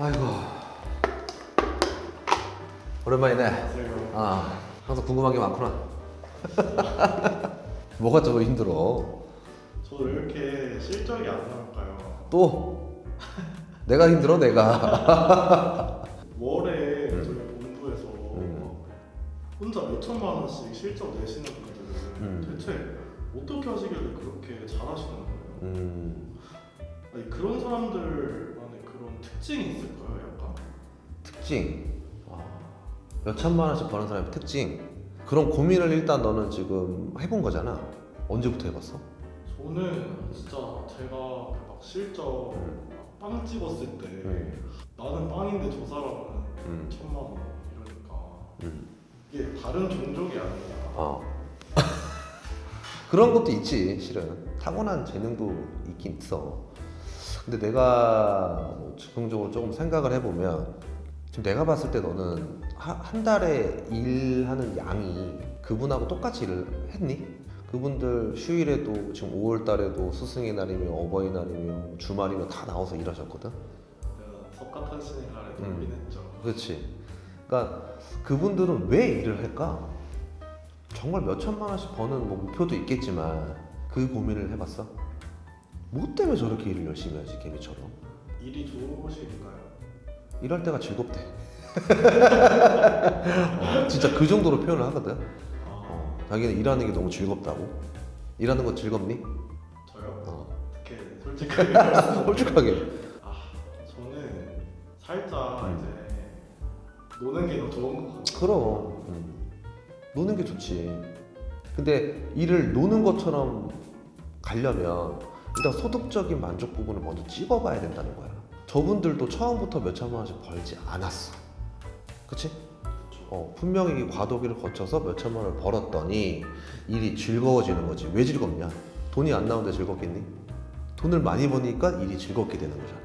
아이고 오랜만이네. 아 항상 궁금한 게 많구나. 뭐가 더 힘들어? 저도 왜 이렇게 실적이 안 나올까요? 또 내가 힘들어 내가. 월에 음. 저희 본부에서 음. 혼자 몇 천만 원씩 실적 내시는 분들은 음. 대체 어떻게 하시길래 그렇게 잘하시는 거예요? 음, 아니 그런 그런 특징이 있을까요? 약간 특징. 아, 몇 천만 원씩 버는 사람의 특징. 그런 고민을 일단 너는 지금 해본 거잖아. 언제부터 해봤어? 저는 진짜 제가 막 실적 음. 막빵 찍었을 때 음. 나는 빵인데 저 사람은 음. 천만 원 이러니까 음. 이게 다른 종족이 아니라 어. 그런 것도 있지, 실은. 타고난 재능도 있긴 있어. 근데 내가 뭐 즉흥적으로 조금 생각을 해보면, 지금 내가 봤을 때 너는 하- 한 달에 일하는 양이 그분하고 똑같이 일을 했니? 그분들 휴일에도 지금 5월 달에도 스승의 날이며 어버이날이며 주말이며 다 나와서 일하셨거든? 내가 석가탄 신의 날에도 음. 올인했죠. 그렇지. 그러니까 그분들은 왜 일을 할까? 정말 몇 천만 원씩 버는 뭐 목표도 있겠지만 그 고민을 해봤어? 뭐 때문에 저렇게 일을 열심히 하지 개미처럼? 일이 좋으실까요? 일할 때가 즐겁대. 어, 진짜 그 정도로 표현을 하거든. 아, 어, 자기는 일하는 게 너무 즐겁다고. 일하는 거 즐겁니? 저요. 어. 어떻게 솔직하게 말씀. 솔직하게. 아, 저는 살짝 음. 이제 노는 게 더 좋은 것 같아요. 그럼 음. 노는 게 좋지. 근데 일을 노는 것처럼 가려면 일단 소득적인 만족 부분을 먼저 찍어봐야 된다는 거야. 저분들도 처음부터 몇 천만 원씩 벌지 않았어. 그치? 어, 분명히 이 과도기를 거쳐서 몇 천만 원을 벌었더니 일이 즐거워지는 거지. 왜 즐겁냐? 돈이 안 나오는데 즐겁겠니? 돈을 많이 버니까 일이 즐겁게 되는 거잖아.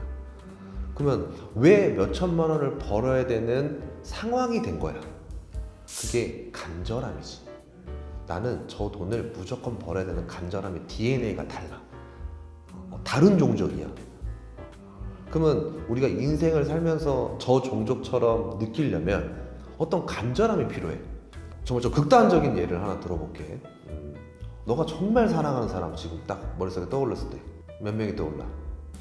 그러면 왜 몇 천만 원을 벌어야 되는 상황이 된 거야? 그게 간절함이지. 나는 저 돈을 무조건 벌어야 되는 간절함의 DNA가 달라. 어, 다른 종족이야. 그러면 우리가 인생을 살면서 저 종족처럼 느끼려면 어떤 간절함이 필요해. 정말 좀 극단적인 예를 하나 들어볼게. 음, 너가 정말 사랑하는 사람 지금 딱 머릿속에 떠올랐을 때 몇 명이 떠올라?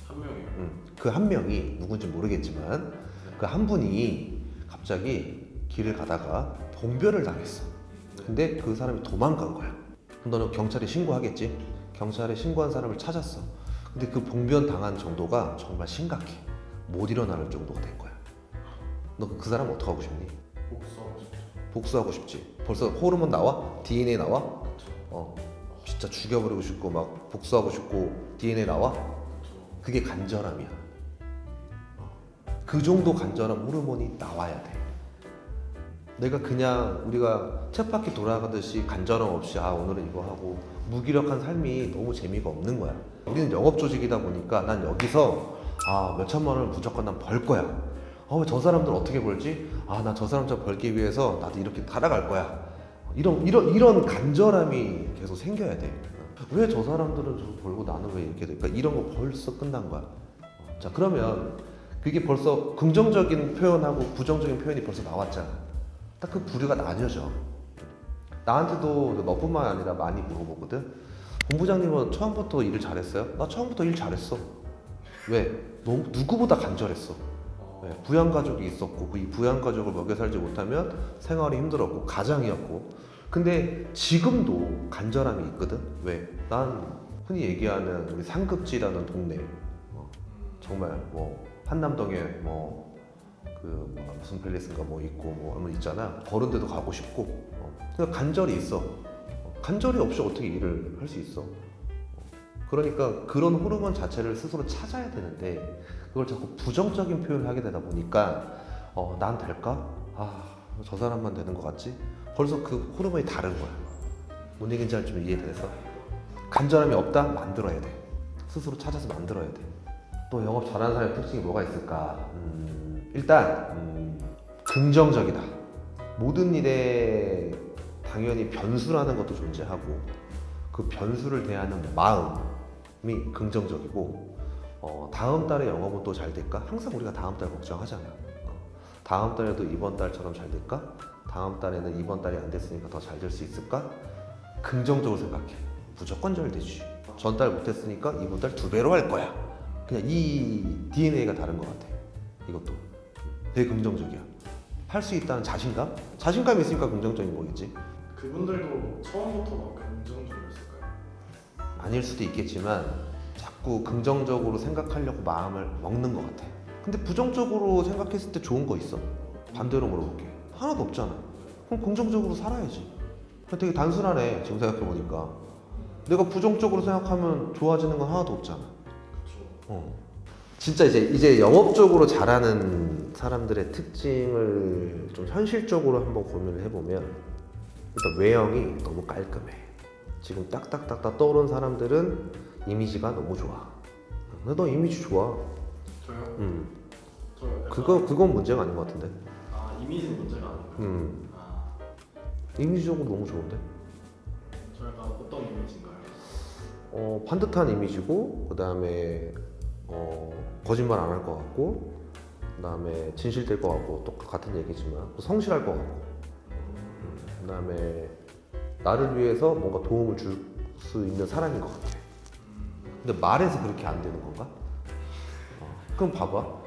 한 명이요. 그한 명이 누군지 모르겠지만 그 한 분이 갑자기 길을 가다가 봉변을 당했어. 근데 그 사람이 도망간 거야. 그럼 너는 경찰에 신고하겠지? 경찰에 신고한 사람을 찾았어. 근데 그 봉변 당한 정도가 정말 심각해. 못 일어나는 정도가 된 거야. 너 그 사람 어떻게 하고 싶니? 복수하고 싶죠. 복수하고 싶지. 벌써 호르몬 나와? DNA 나와? 어, 진짜 죽여버리고 싶고 막 복수하고 싶고 DNA 나와? 그게 간절함이야. 그 정도 간절함 호르몬이 나와야 돼. 내가 그냥 우리가 쳇바퀴 돌아가듯이 간절함 없이 아 오늘은 이거 하고 무기력한 삶이 너무 재미가 없는 거야. 우리는 영업 조직이다 보니까 난 여기서 아 몇천만 원을 무조건 난 벌 거야. 어저 사람들 어떻게 벌지? 아 나 저 사람처럼 벌기 위해서 나도 이렇게 살아갈 거야. 이런 이런 이런 간절함이 계속 생겨야 돼. 왜 저 사람들은 저 벌고 나는 왜 이렇게 될까? 이런 거 벌써 끝난 거야. 어, 자 그러면 그게 벌써 긍정적인 표현하고 부정적인 표현이 벌써 나왔잖아. 딱 그 부류가 나뉘어져. 나한테도 너뿐만 아니라 많이 물어보거든. 본부장님은 처음부터 일을 잘했어요? 나 처음부터 일 잘했어. 왜? 너무 누구보다 간절했어. 어, 네, 부양 가족이 있었고 그이 부양 가족을 먹여 살지 못하면 생활이 힘들었고 가장이었고 근데 지금도 간절함이 있거든 왜? 난 흔히 얘기하는 우리 상급지라는 동네 어, 정말 뭐 한남동에 뭐 그 무슨 팰리스인가 뭐 있고 뭐 있잖아 그런 데도 가고 싶고 어, 그냥 간절이 있어 어, 간절이 없이 어떻게 일을 할 수 있어 어, 그러니까 그런 호르몬 자체를 스스로 찾아야 되는데 그걸 자꾸 부정적인 표현을 하게 되다 보니까 어, 난 될까? 아, 저 사람만 되는 것 같지? 벌써 그 호르몬이 다른 거야. 뭔 얘기인지 좀 이해돼서 간절함이 없다? 만들어야 돼. 스스로 찾아서 만들어야 돼. 또 영업 잘하는 사람의 특징이 뭐가 있을까? 음, 일단 음, 긍정적이다. 모든 일에 당연히 변수라는 것도 존재하고 그 변수를 대하는 마음이 긍정적이고 어, 다음 달에 영업은 또 잘 될까? 항상 우리가 다음 달 걱정하잖아. 어, 다음 달에도 이번 달처럼 잘 될까? 다음 달에는 이번 달이 안 됐으니까 더 잘 될 수 있을까? 긍정적으로 생각해. 무조건 잘 되지. 전달 못했으니까 이번 달 두 배로 할 거야. 그냥 이 DNA가 다른 것 같아. 이것도 되게 긍정적이야. 할 수 있다는 자신감? 자신감이 있으니까 긍정적인 거겠지. 그분들도 처음부터 막 긍정적이었을까요? 아닐 수도 있겠지만 자꾸 긍정적으로 생각하려고 마음을 먹는 것 같아. 근데 부정적으로 생각했을 때 좋은 거 있어? 반대로 물어볼게. 하나도 없잖아. 그럼 긍정적으로 살아야지. 되게 단순하네. 지금 생각해 보니까. 내가 부정적으로 생각하면 좋아지는 건 하나도 없잖아. 그쵸. 어. 진짜 이제 이제 영업적으로 잘하는 사람들의 특징을 좀 현실적으로 한번 고민을 해보면 일단 외형이 너무 깔끔해. 지금 딱딱딱딱 떠오른 사람들은 이미지가 너무 좋아. 근데 너 이미지 좋아. 저요? 음. 저 약간 그거 그건 문제가 아닌 것 같은데. 아 이미지 문제가 아니고 음. 아, 이미지적으로 너무 좋은데. 저 약간 어떤 이미지인가요? 어 반듯한 이미지고 그 다음에 어 거짓말 안 할 것 같고 그 다음에 진실될 것 같고 또 같은 얘기지만 또 성실할 것 같고 그 다음에 나를 위해서 뭔가 도움을 줄 수 있는 사람인 것 같아. 근데 말해서 그렇게 안 되는 건가? 어, 그럼 봐봐.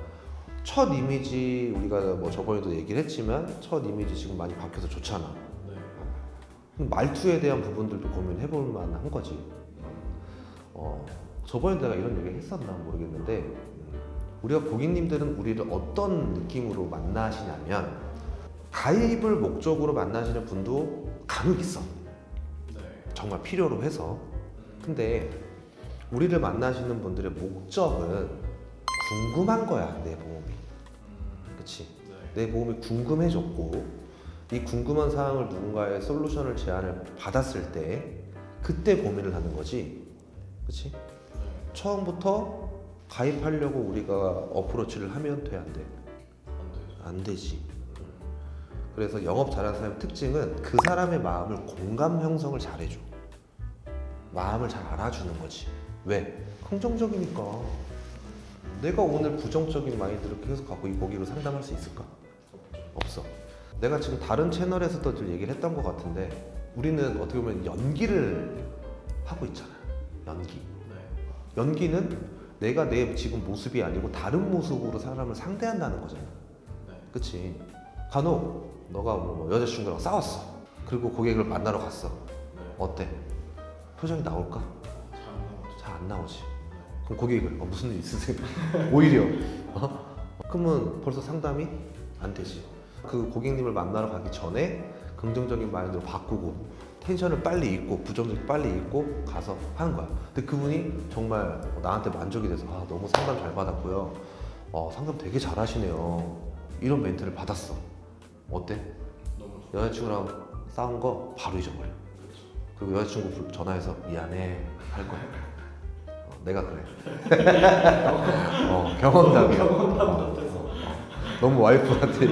첫 이미지 우리가 뭐 저번에도 얘기를 했지만 첫 이미지 지금 많이 바뀌어서 좋잖아. 네. 말투에 대한 부분들도 고민해 볼 만한 거지. 어, 저번에 내가 이런 얘기 했었나 모르겠는데 음, 우리가 고객님들은 우리를 어떤 느낌으로 만나시냐면 가입을 목적으로 만나시는 분도 간혹 있어. 네. 정말 필요로 해서. 근데 우리를 만나시는 분들의 목적은 궁금한 거야 내 보험이. 음, 그치? 네. 내 보험이 궁금해졌고 이 궁금한 사항을 누군가의 솔루션을 제안을 받았을 때 그때 고민을 하는 거지 그치? 네. 처음부터 가입하려고 우리가 어프로치를 하면 돼 안 돼? 안 되지 그래서 영업 잘하는 사람의 특징은 그 사람의 마음을 공감 형성을 잘해줘 마음을 잘 알아주는 거지 왜? 긍정적이니까 내가 오늘 부정적인 마인드를 계속 갖고 이 고객을 상담할 수 있을까? 없어. 내가 지금 다른 채널에서도 좀 얘기를 했던 것 같은데 우리는 어떻게 보면 연기를 하고 있잖아. 연기. 네. 연기는 내가 내 지금 모습이 아니고 다른 모습으로 사람을 상대한다는 거잖아. 네. 그치? 간혹 너가 뭐 여자친구랑 싸웠어. 그리고 고객을 만나러 갔어. 네. 어때? 표정이 나올까? 잘 안 나오지. 네. 그럼 고객을 어, 무슨 일 있으세요? 오히려 어? 그러면 벌써 상담이 안 되지. 그 고객님을 만나러 가기 전에 긍정적인 마인드로 바꾸고 텐션을 빨리 잊고 부정적 빨리 잊고 가서 하는 거야. 근데 그분이 정말 나한테 만족이 돼서 아 너무 상담 잘 받았고요. 어, 상담 되게 잘하시네요. 이런 멘트를 받았어. 어때? 여자친구랑 싸운 거 바로 잊어버려. 그리고 여자친구 불- 전화해서 미안해 할 거야. 어, 내가 그래. 어, 경험담이야. 경험담 어. 어, 어. 너무 와이프한테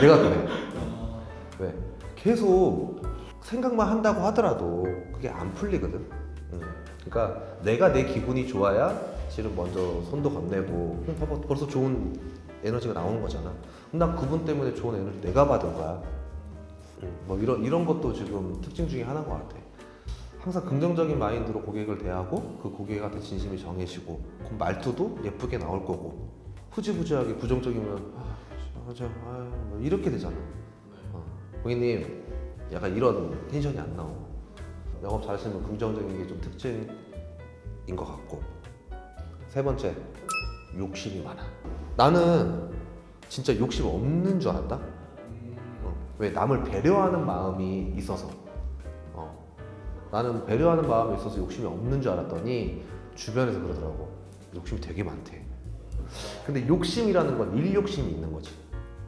내가 그래. 아, 왜? 계속 생각만 한다고 하더라도 그게 안 풀리거든. 응. 그러니까 내가 내 기분이 좋아야 실은 먼저 손도 건네고 그럼 봐봐 벌써 좋은 에너지가 나오는 거잖아. 나 그분 때문에 좋은 에너지 내가 받은 거야. 응. 뭐 이런 이런 것도 지금 특징 중에 하나인 것 같아. 항상 긍정적인 마인드로 고객을 대하고 그 고객한테 진심이 정해지고 그 말투도 예쁘게 나올 거고 후지부지하게 부정적이면 아, 맞아, 아, 뭐 이렇게 되잖아. 네. 어, 고객님 약간 이런 텐션이 안 나오고. 영업 잘하시면 긍정적인 게 좀 특징인 것 같고. 세 번째 욕심이 많아. 나는 진짜 욕심 없는 줄 알았다? 음, 어, 왜 남을 배려하는 마음이 있어서. 어, 나는 배려하는 마음이 있어서 욕심이 없는 줄 알았더니 주변에서 그러더라고. 욕심이 되게 많대. 근데 욕심이라는 건 일욕심이 있는 거지.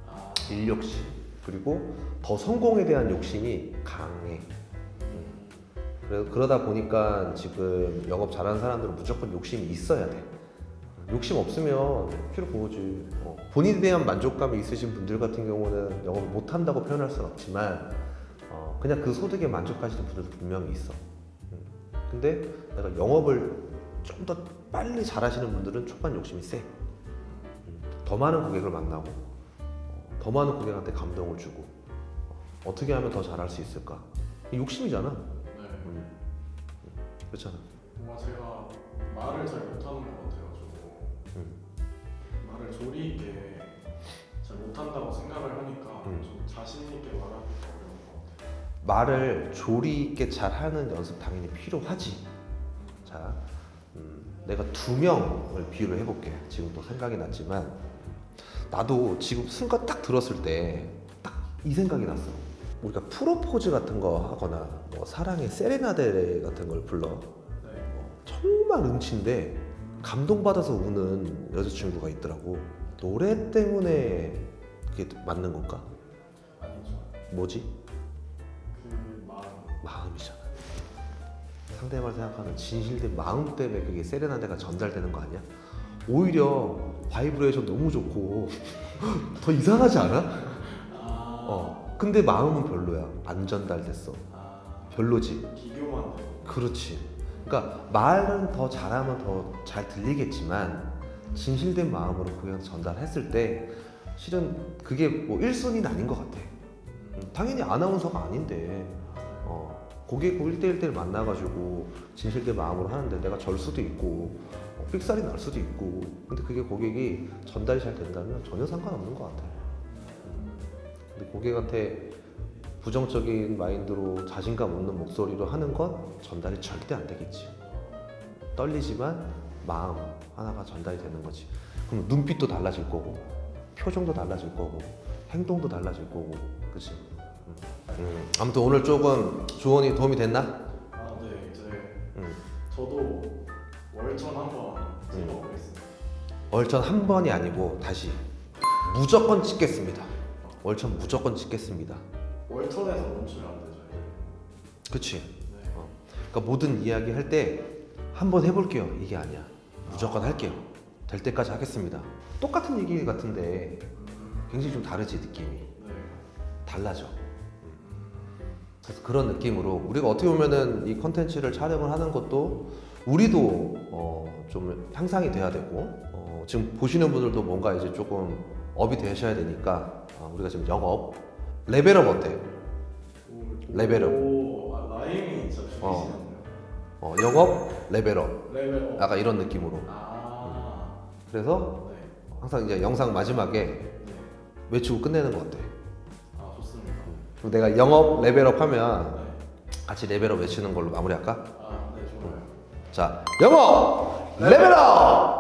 아, 일욕심 그리고 더 성공에 대한 욕심이 강해. 그래 그러다 보니까 지금 영업 잘하는 사람들은 무조건 욕심이 있어야 돼. 욕심 없으면 필요 보지. 어, 본인에 대한 만족감이 있으신 분들 같은 경우는 영업을 못 한다고 표현할 수는 없지만 어, 그냥 그 소득에 만족하시는 분들도 분명히 있어. 음. 근데 내가 영업을 좀 더 빨리 잘하시는 분들은 초반 욕심이 세. 음, 더 많은 고객을 만나고 어, 더 많은 고객한테 감동을 주고 어, 어떻게 하면 더 잘할 수 있을까? 이 욕심이잖아. 네. 음, 그렇잖아. 뭔가 제가 말을 잘 못하는 것 같아가지고 음. 말을 조리 있게 잘 못한다고 생각을 하니까 음. 좀 자신 있게 말하기가 어려운 것 같아요. 말을 조리 있게 잘하는 연습 당연히 필요하지. 자, 음, 내가 두 명을 비유를 해볼게. 지금 또 생각이 났지만 나도 지금 순간 딱 들었을 때 딱 이 생각이 났어. 우리가 프로포즈 같은 거 하거나 뭐 사랑의 세레나데 같은 걸 불러. 네. 어, 정말 음치인데 감동받아서 우는 여자친구가 있더라고. 노래 때문에 그게 맞는 건가? 아니죠. 뭐지? 그 마음. 마음이잖아. 상대방을 생각하는 진실된 마음 때문에 그게 세레나데가 전달되는 거 아니야? 오히려 바이브레이션 너무 좋고 더 이상하지 않아? 아. 어. 근데 마음은 별로야. 안 전달됐어. 아. 별로지. 비교만. 그렇지. 그러니까 말은 더 잘하면 더 잘 들리겠지만 진실된 마음으로 고객한테 전달했을 때 실은 그게 뭐 1순위는 아닌 것 같아. 음, 당연히 아나운서가 아닌데 어, 고객 1대1대1 만나가지고 진실된 마음으로 하는데 내가 절 수도 있고 어, 삑살이 날 수도 있고 근데 그게 고객이 전달이 잘 된다면 전혀 상관없는 것 같아. 음. 근데 고객한테 부정적인 마인드로 자신감 없는 목소리로 하는 건 전달이 절대 안 되겠지. 떨리지만 마음 하나가 전달이 되는 거지. 그럼 눈빛도 달라질 거고, 표정도 달라질 거고, 행동도 달라질 거고, 그치? 음. 음, 아무튼 오늘 조금 조언이 도움이 됐나? 아, 네. 이제 음. 저도 월천 한번 찍어보겠습니다. 월천 한 번이 아니고 다시 무조건 찍겠습니다. 월천 무조건 찍겠습니다. 월천에서 멈추면 안 되죠. 그치? 네. 그러니까 모든 이야기 할 때 한번 해볼게요. 이게 아니야. 무조건 할게요. 될 때까지 하겠습니다. 똑같은 얘기 같은데 음, 굉장히 좀 다르지 느낌이 네. 달라져. 그래서 그런 느낌으로 우리가 어떻게 보면은 이 컨텐츠를 촬영을 하는 것도 우리도 어, 좀 향상이 돼야 되고 어, 지금 보시는 분들도 뭔가 이제 조금 업이 되셔야 되니까 어, 우리가 지금 영업 레벨업 어때? 오, 레벨업. 오, 아, 라임이 진짜 어. 어, 영업 레벨업 레벨. 업. 약간 이런 느낌으로 아. 그래서 네. 항상 이제 영상 마지막에 네. 외치고 끝내는 것 같아. 그럼 내가 영업 레벨업 하면 네. 같이 레벨업 외치는 걸로 마무리할까? 아, 네 좋아요. 자, 영업 레벨업!